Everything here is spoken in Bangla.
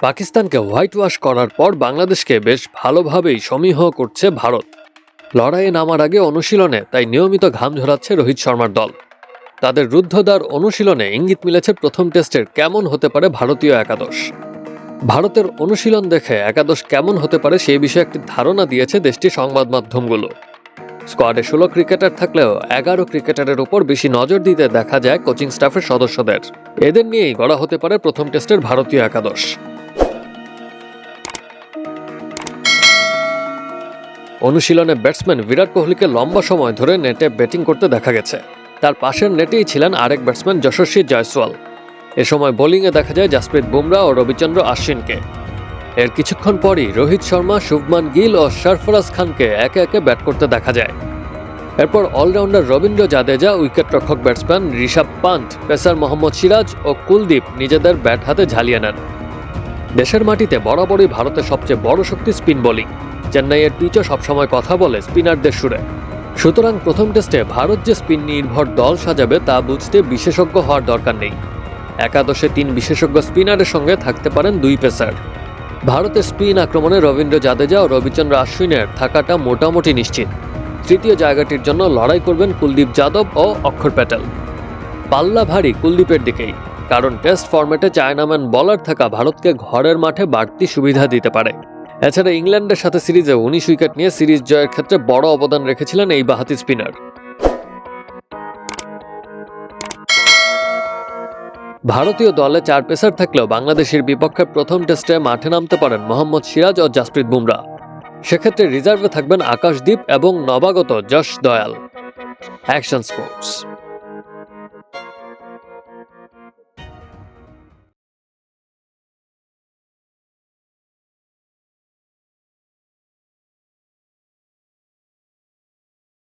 পাকিস্তানকে হোয়াইট ওয়াশ করার পর বাংলাদেশকে বেশ ভালোভাবেই সমীহ করছে ভারত। লড়াইয়ে নামার আগে অনুশীলনে তাই নিয়মিত ঘাম ঝরাচ্ছে রোহিত শর্মার দল। তাদের রুদ্ধদ্বার অনুশীলনে ইঙ্গিত মিলেছে প্রথম টেস্টের কেমন হতে পারে ভারতীয় একাদশ। ভারতের অনুশীলন দেখে একাদশ কেমন হতে পারে সেই বিষয়ে একটি ধারণা দিয়েছে দেশটির সংবাদ মাধ্যমগুলো। স্কোয়াডে ষোলো ক্রিকেটার থাকলেও এগারো ক্রিকেটারের উপর বেশি নজর দিতে দেখা যায় কোচিং স্টাফের সদস্যদের। এদের নিয়েই গড়া হতে পারে প্রথম টেস্টের ভারতীয় একাদশ। অনুশীলনে ব্যাটসম্যান বিরাট কোহলিকে লম্বা সময় ধরে নেটে ব্যাটিং করতে দেখা গেছে। তার পাশের নেটেই ছিলেন আরেক ব্যাটসম্যান যশস্বী জয়সওয়াল। এ সময় বোলিংয়ে দেখা যায় জাসপ্রীত বুমরা ও রবিচন্দ্র আশ্বিনকে। এর কিছুক্ষণ পরই রোহিত শর্মা, শুভমান গিল ও সরফরাজ খানকে একে একে ব্যাট করতে দেখা যায়। এরপর অলরাউন্ডার রবীন্দ্র জাদেজা, উইকেটরক্ষক ব্যাটসম্যান ঋষভ পান্থ, পেসার মোহাম্মদ সিরাজ ও কুলদীপ নিজেদের ব্যাট হাতে ঝালিয়ে নেন। দেশের মাটিতে বরাবরই ভারতের সবচেয়ে বড় শক্তি স্পিন বোলিং। চেন্নাইয়ের পিচও সবসময় কথা বলে স্পিনারদের সুরে। সুতরাং প্রথম টেস্টে ভারত যে স্পিন নির্ভর দল সাজাবে তা বুঝতে বিশেষজ্ঞ হওয়ার দরকার নেই। একাদশে তিন বিশেষজ্ঞ স্পিনারের সঙ্গে থাকতে পারেন দুই পেসার। ভারতের স্পিন আক্রমণে রবীন্দ্র জাদেজা ও রবিচন্দ্র আশ্বিনের থাকাটা মোটামুটি নিশ্চিত। তৃতীয় জায়গাটির জন্য লড়াই করবেন কুলদীপ যাদব ও অক্ষর প্যাটেল। পাল্লা ভারী কুলদীপের দিকেই, কারণ টেস্ট ফরম্যাটে চায়নাম্যান বলার থাকা ভারতকে ঘরের মাঠে বাড়তি সুবিধা দিতে পারে। এছাড়া ইংল্যান্ডের সাথে সিরিজে উনিশ উইকেট নিয়ে সিরিজ জয়ের ক্ষেত্রে বড় অবদান রেখেছিলেন এই বাহাতি স্পিনার। ভারতীয় দলে চার পেসার থাকলেও বাংলাদেশের বিপক্ষে প্রথম টেস্টে মাঠে নামতে পারেন মোহাম্মদ সিরাজ ও জাসপ্রীত বুমরা। সেক্ষেত্রে রিজার্ভে থাকবেন আকাশদীপ এবং নবাগত যশ দয়াল। Action sports.